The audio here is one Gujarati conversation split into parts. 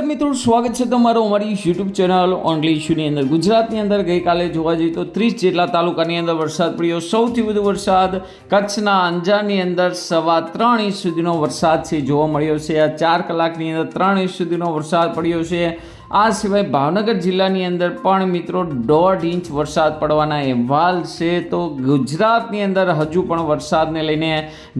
મિત્રો, સ્વાગત છે તમારું અમારી યુટ્યુબ ચેનલ ઓનલી ઇશ્યુની અંદર. ગુજરાતની અંદર ગઈકાલે જોવા જઈએ તો ત્રીસ જેટલા તાલુકાની અંદર વરસાદ પડ્યો. સૌથી વધુ વરસાદ કચ્છના અંજારની અંદર સવા ત્રણ ઇંચ સુધીનો વરસાદ છે, જોવા મળ્યો છે. આ ચાર કલાકની અંદર ત્રણ ઇંચ સુધીનો વરસાદ પડ્યો છે. આ સિવાય ભાવનગર જિલ્લાની અંદર પણ મિત્રો દોઢ ઇંચ વરસાદ પડવાના અહેવાલ છે. તો ગુજરાતની અંદર હજુ પણ વરસાદને લઈને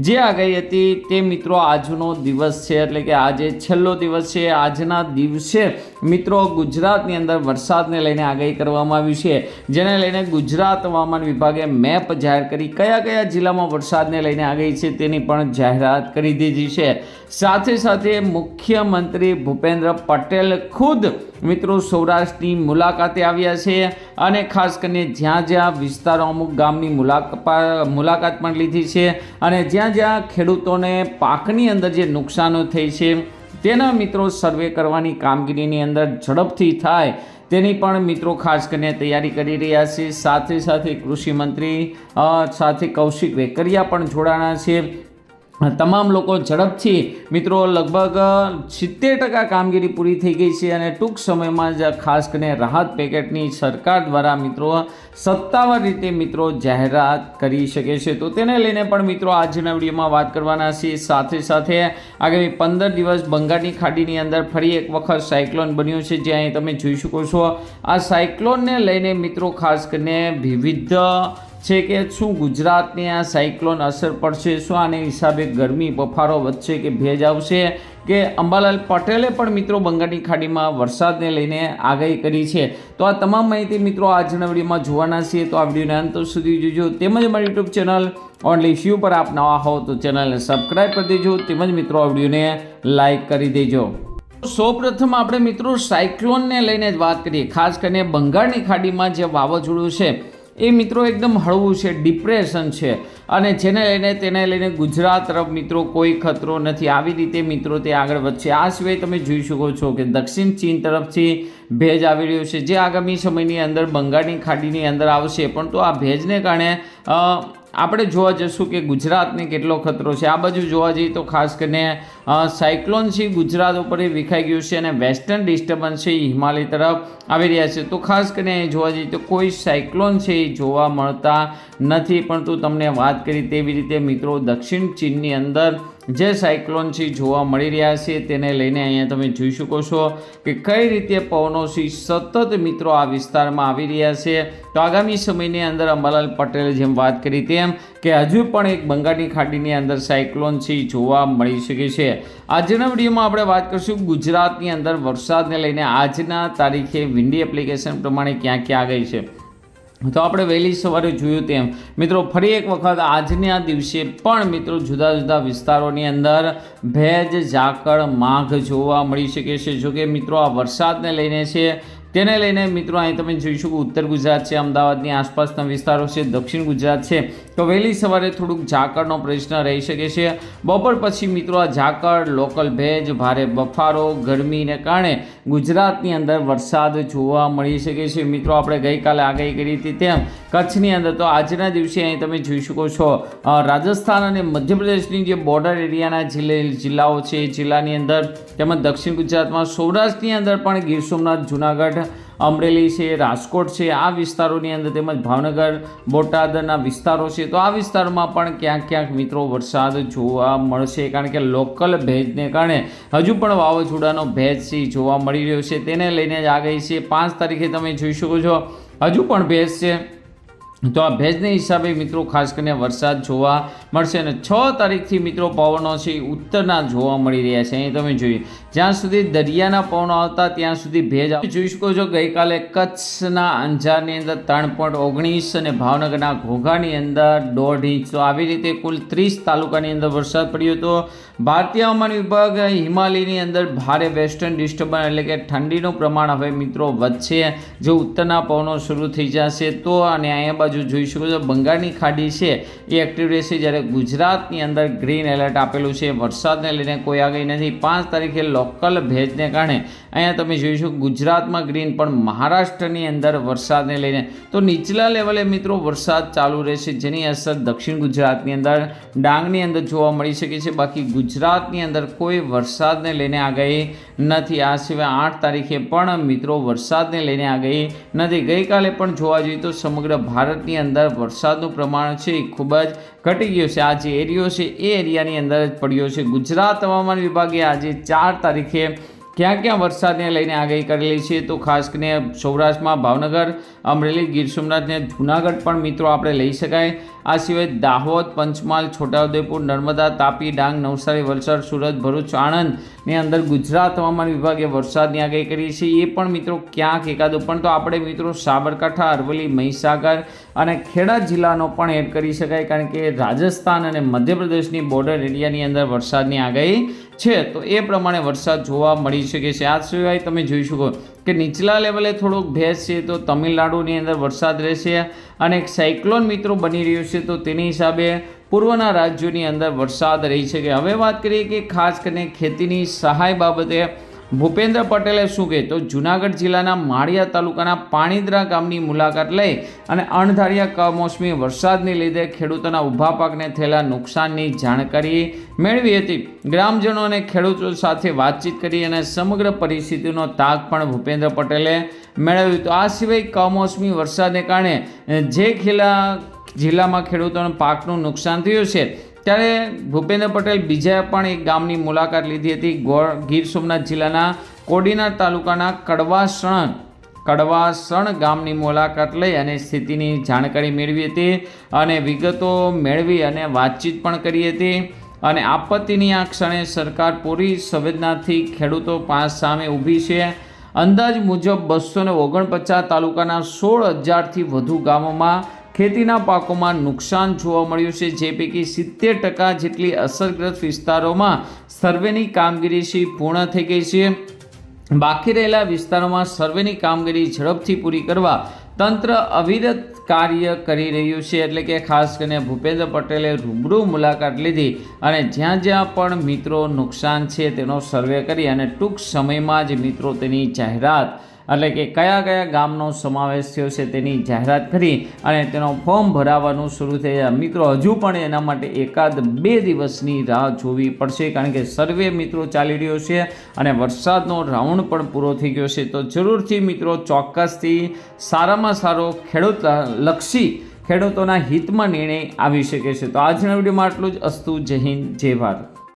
જે આગાહી હતી તે મિત્રો આજનો દિવસ છે. એટલે કે આજે છેલ્લો દિવસ છે. આજના દિવસે મિત્રો ગુજરાતની અંદર વરસાદને લઈને આગાહી કરવામાં આવી છે. જેને લઈને ગુજરાત હવામાન વિભાગે મેપ જાહેર કરી કયા કયા જિલ્લામાં વરસાદને લઈને આગાહી છે તેની પણ જાહેરાત કરી દીધી છે. સાથે સાથે મુખ્યમંત્રી ભૂપેન્દ્ર પટેલ ખુદ મિત્રો સૌરાષ્ટ્રની મુલાકાતે આવ્યા છે અને ખાસ કરીને જ્યાં જ્યાં વિસ્તારો અમુક ગામની મુલાકાત પણ લીધી છે અને જ્યાં જ્યાં ખેડૂતોને પાકની અંદર જે નુકસાનો થઈ છે તેના મિત્રો સર્વે કરવાની કામગીરીની અંદર ઝડપથી થાય તેની પણ મિત્રો ખાસ કરીને તૈયારી કરી રહ્યા છે. સાથે સાથે કૃષિ મંત્રી સાથે કૌશિક વેકરિયા પણ જોડાણા છે. તમામ લોકો ઝડપથી મિત્રો લગભગ સિત્તેર ટકા કામગીરી પૂરી થઈ ગઈ છે અને ટૂંક સમયમાં જ ખાસ કરીને રાહત પેકેટની સરકાર દ્વારા મિત્રો સત્તાવાર રીતે મિત્રો જાહેરાત કરી શકે છે. તો તેને લઈને પણ મિત્રો આજના વિડીયોમાં વાત કરવાના છીએ. સાથે સાથે આગામી પંદર દિવસ બંગાળની ખાડીની અંદર ફરી એક વખત સાયક્લોન બન્યું છે. જે અહીં તમે જોઈ શકો છો. આ સાયક્લોનને લઈને મિત્રો ખાસ કરીને વિવિધ છે કે શું ગુજરાતને આ સાયક્લોન અસર પડશે? શું આને હિસાબે ગરમી, બફારો વધશે કે ભેજ આવશે? કે અંબાલાલ પટેલે પણ મિત્રો બંગાળની ખાડીમાં વરસાદને લઈને આગાહી કરી છે. તો આ તમામ માહિતી મિત્રો આજના વિડીયોમાં જોવાના છીએ. તો આ વિડીયોને અંત સુધી જોજો. તેમજ મારી યુટ્યુબ ચેનલ ઓનલી શ્યુ પર આપ નવા હો તો ચેનલને સબસ્ક્રાઈબ કરી દેજો. તેમજ મિત્રો આ વિડીયોને લાઇક કરી દેજો. સૌપ્રથમ આપણે મિત્રો સાયક્લોનને લઈને જ વાત કરીએ. ખાસ કરીને બંગાળની ખાડીમાં જે વાવાઝોડું છે એ મિત્રો એકદમ હળવું છે ડિપ્રેશન છે. અને જેને લઈને, તેને લઈને ગુજરાત તરફ મિત્રો કોઈ ખતરો નથી. આવી રીતે મિત્રો તે આગળ વધશે. આ સિવાય તમે જોઈ શકો છો કે દક્ષિણ ચીન તરફથી ભેજ આવી રહ્યો છે. જે આગામી સમયની અંદર બંગાળની ખાડીની અંદર આવશે. પણ તો આ ભેજને કારણે આપણે જોવા જઈશું કે ગુજરાતને કેટલો ખતરો છે. આ બાજુ જોવા જઈએ તો ખાસ કરીને સાયક્લોન છે, ગુજરાત ઉપર એ વિખાઈ ગયું છે અને વેસ્ટર્ન ડિસ્ટર્બન્સ છે હિમાલય તરફ આવી રહ્યા છે. તો ખાસ કરીને જોવા જઈએ તો કોઈ સાયક્લોન છે એ જોવા મળતા નથી. પરંતુ તમને વાત કરી તેવી રીતે મિત્રો દક્ષિણ ચીનની અંદર જે સાયક્લોન છે જોવા મળી રહ્યા છે તેને લઈને અહીંયા તમે જોઈ શકો છો કે કઈ રીતે પવનો છે સતત મિત્રો આ વિસ્તારમાં આવી રહ્યા છે. તો આગામી સમયની અંદર અંબાલાલ પટેલે જેમ વાત કરી તેમ કે હજુ પણ એક બંગાળની ખાડીની અંદર સાયક્લોન છે જોવા મળી શકે છે. આજના વિડીયોમાં આપણે વાત કરીશું ગુજરાતની અંદર વરસાદને લઈને. આજના તારીખે વિન્ડી એપ્લિકેશન પ્રમાણે ક્યાં ક્યાં ગઈ છે. તો આપણે વહેલી સવારે જોયું તેમ, મિત્રો, ફરી એક વખત આજના દિવસે પણ, મિત્રો, જુદા જુદા વિસ્તારોની અંદર ભેજ ઝાકળ માઘ જોવા મળી શકે છે. જોકે, મિત્રો, આ વરસાદને લઈને છે તેને લઈને મિત્રો અહીં તમે જોઈ શકો ઉત્તર ગુજરાત છે, અમદાવાદની આસપાસના વિસ્તારો છે, દક્ષિણ ગુજરાત છે. તો વહેલી સવારે થોડુંક ઝાકળનો પ્રશ્ન રહી શકે છે. બપોર પછી મિત્રો આ ઝાકળ, લોકલ ભેજ, ભારે બફારો, ગરમીને કારણે ગુજરાતની અંદર વરસાદ જોવા મળી શકે છે. મિત્રો, આપણે ગઈકાલે આગાહી કરી હતી તેમ કચ્છની અંદર તો આજના દિવસે અહીં તમે જોઈ શકો છો રાજસ્થાન અને મધ્યપ્રદેશની જે બોર્ડર એરિયાના જિલ્લે, જિલ્લાઓ છે જિલ્લાની અંદર તેમજ દક્ષિણ ગુજરાતમાં સૌરાષ્ટ્રની અંદર પણ ગીર સોમનાથ, જુનાગઢ અમરેલી છે, રાજકોટ છે, આ વિસ્તારોની અંદર તેમજ ભાવનગર, બોટાદના વિસ્તારો છે. તો આ વિસ્તારમાં પણ ક્યાંક ક્યાંક મિત્રો વરસાદ જોવા મળશે કારણ કે લોકલ ભેજને કારણે હજુ પણ વાવાઝોડાનો ભેજ છે જોવા મળી રહ્યો છે. તેને લઈને જ આગાહી છે. પાંચ તારીખે તમે જોઈ શકો છો. હજુ પણ ભેજ છે. તો આ ભેજને હિસાબે મિત્રો ખાસ કરીને વરસાદ જોવા મળશે અને છ તારીખથી મિત્રો પવનો છે, ઉત્તરના જોવા મળી રહ્યા છે. અહીં તમે જોઈએ, જ્યાં સુધી દરિયાના પવનો આવતા ત્યાં સુધી ભેજ જોઈ શકો છો, ગઈકાલે કચ્છના અંજારની અંદર ત્રણ પોઈન્ટ ઓગણીસ અને ભાવનગરના ઘોઘાની અંદર દોઢ ઇંચ. તો આવી રીતે કુલ ત્રીસ તાલુકાની અંદર વરસાદ પડ્યો હતો. ભારતીય હવામાન વિભાગ હિમાલયની અંદર ભારે વેસ્ટર્ન ડિસ્ટર્બન્સ એટલે કે ઠંડીનું પ્રમાણ હવે મિત્રો વધશે. જો ઉત્તરના પવનો શરૂ થઈ જશે તો અને અહીંયા બાજુ જોઈ શકો છો, બંગાળની ખાડી છે, એ એક્ટિવ રહેશે જ્યારે ગુજરાતની અંદર ગ્રીન એલર્ટ આપેલું છે. વરસાદને લઈને કોઈ આગાહી નથી. પાંચ તારીખે લોકલ ભેજને કારણે અહીંયા તમે જોઈશું ગુજરાતમાં ગ્રીન પણ મહારાષ્ટ્રની અંદર વરસાદને લઈને. તો નીચલા લેવલે મિત્રો વરસાદ ચાલુ રહેશે, જેની અસર દક્ષિણ ગુજરાતની અંદર, ડાંગની અંદર જોવા મળી શકે છે. બાકી ગુજરાતની અંદર કોઈ વરસાદને લઈને આગાહી નથી. આ સિવાય આઠ તારીખે પણ મિત્રો વરસાદને લઈને આગાહી નથી. ગઈકાલે પણ જોવા જોઈએ તો સમગ્ર ભારતની અંદર વરસાદનું પ્રમાણ છે, એ ખૂબ જ ઘટી ગયું છે. આ જે એરિયો છે, એ એરિયાની અંદર જ પડ્યો છે. ગુજરાત હવામાન વિભાગે આજે ચાર તારીખે ક્યાં ક્યાં વરસાદને લઈને આગાહી કરેલી છે, તો ખાસ કરીને સૌરાષ્ટ્રમાં ભાવનગર, અમરેલી, ગીર સોમનાથ ને જુનાગઢ પણ મિત્રો આપણે લઈ શકાય. આ સિવાય દાહોદ, પંચમહાલ, છોટાઉદેપુર, નર્મદા, તાપી, ડાંગ, નવસારી, વલસાડ, સુરત, ભરૂચ આણંદની અંદર ગુજરાત હવામાન વિભાગે વરસાદની આગાહી કરી છે. એ પણ મિત્રો ક્યાંક એકાદો પણ તો આપણે મિત્રો સાબરકાંઠા, અરવલ્લી, મહીસાગર અને ખેડા જિલ્લાનો પણ એડ કરી શકાય કારણ કે રાજસ્થાન અને મધ્યપ્રદેશની બોર્ડર એરિયાની અંદર વરસાદની આગાહી છે. તો એ પ્રમાણે વરસાદ જોવા મળી શકે છે. આ સિવાય તમે જોઈ શકો કે નીચલા લેવલે થોડોક ભેજ છે તો તમિલનાડુની અંદર વરસાદ રહેશે અને એક સાયક્લોન મિત્રો બની રહ્યું છે. તો તેની હિસાબે પૂર્વના રાજ્યોની અંદર વરસાદ રહી છે કે હવે વાત કરીએ કે ખાસ કરીને ખેતીની સહાય બાબતે ભૂપેન્દ્ર પટેલે શું કહે? તો જુનાગઢ જિલ્લાના માળિયા તાલુકાના પાણીદરા ગામની મુલાકાત લઈ અને અણધાર્યા કમોસમી વરસાદને લીધે ખેડૂતોના ઊભા પાકને થયેલા નુકસાનની જાણકારી મેળવી હતી. ગ્રામજનો અને ખેડૂતો સાથે વાતચીત કરી અને સમગ્ર પરિસ્થિતિનો તાગ પણ ભૂપેન્દ્ર પટેલે મેળવ્યું તો આ સિવાય કમોસમી વરસાદને કારણે જે ખીલા જિલ્લામાં ખેડૂતોને પાકનું નુકસાન થયું છે. ત્યારે ભૂપેન્દ્ર પટેલ બીજા પણ એક ગામની મુલાકાત લીધી હતી. ગીર સોમનાથ જિલ્લાના કોડીના તાલુકાના કડવાસણ કડવાસણ ગામની મુલાકાત લઈ અને સ્થિતિની જાણકારી મેળવી હતી અને વિગતો મેળવી અને વાતચીત પણ કરી હતી. અને આપત્તિની આ ક્ષણે સરકાર પૂરી સંવેદનાથી ખેડૂતો પાસ સામે ઊભી છે. અંદાજ મુજબ બસો ઓગણપચાસ તાલુકાના સોળ હજારથી વધુ ગામોમાં ખેતીના પાકોમાં નુકસાન જોવા મળ્યું છે. જે પૈકી સિત્તેર ટકા જેટલી અસરગ્રસ્ત વિસ્તારોમાં સર્વેની કામગીરી છે પૂર્ણ થઈ ગઈ છે. બાકી રહેલા વિસ્તારોમાં સર્વેની કામગીરી ઝડપથી પૂરી કરવા તંત્ર અવિરત કાર્ય કરી રહ્યું છે. એટલે કે ખાસ કરીને ભૂપેન્દ્ર પટેલે રૂબરૂ મુલાકાત લીધી અને જ્યાં જ્યાં પણ મિત્રો નુકસાન છે તેનો સર્વે કરી અને ટૂંક સમયમાં જ મિત્રો તેની જાહેરાત એટલે કે કયા કયા ગામનો સમાવેશ થયો છે તેની જાહેરાત કરી અને તેનો ફોર્મ ભરાવાનું શરૂ થઈ જાય મિત્રો, હજુ પણ એના માટે એકાદ બે દિવસની રાહ જોવી પડશે, કારણ કે સર્વે મિત્રો ચાલી રહ્યો છે અને વરસાદનો રાઉન્ડ પણ પૂરો થઈ ગયો છે. તો જરૂરથી મિત્રો ચોક્કસથી સારામાં સારો ખેડૂત લક્ષી ખેડૂતોના હિતમાં નિર્ણય આવી શકે છે. તો આજના વિડીયોમાં આટલું જ. અસ્તુ, જય હિન્દ, જય ભારત.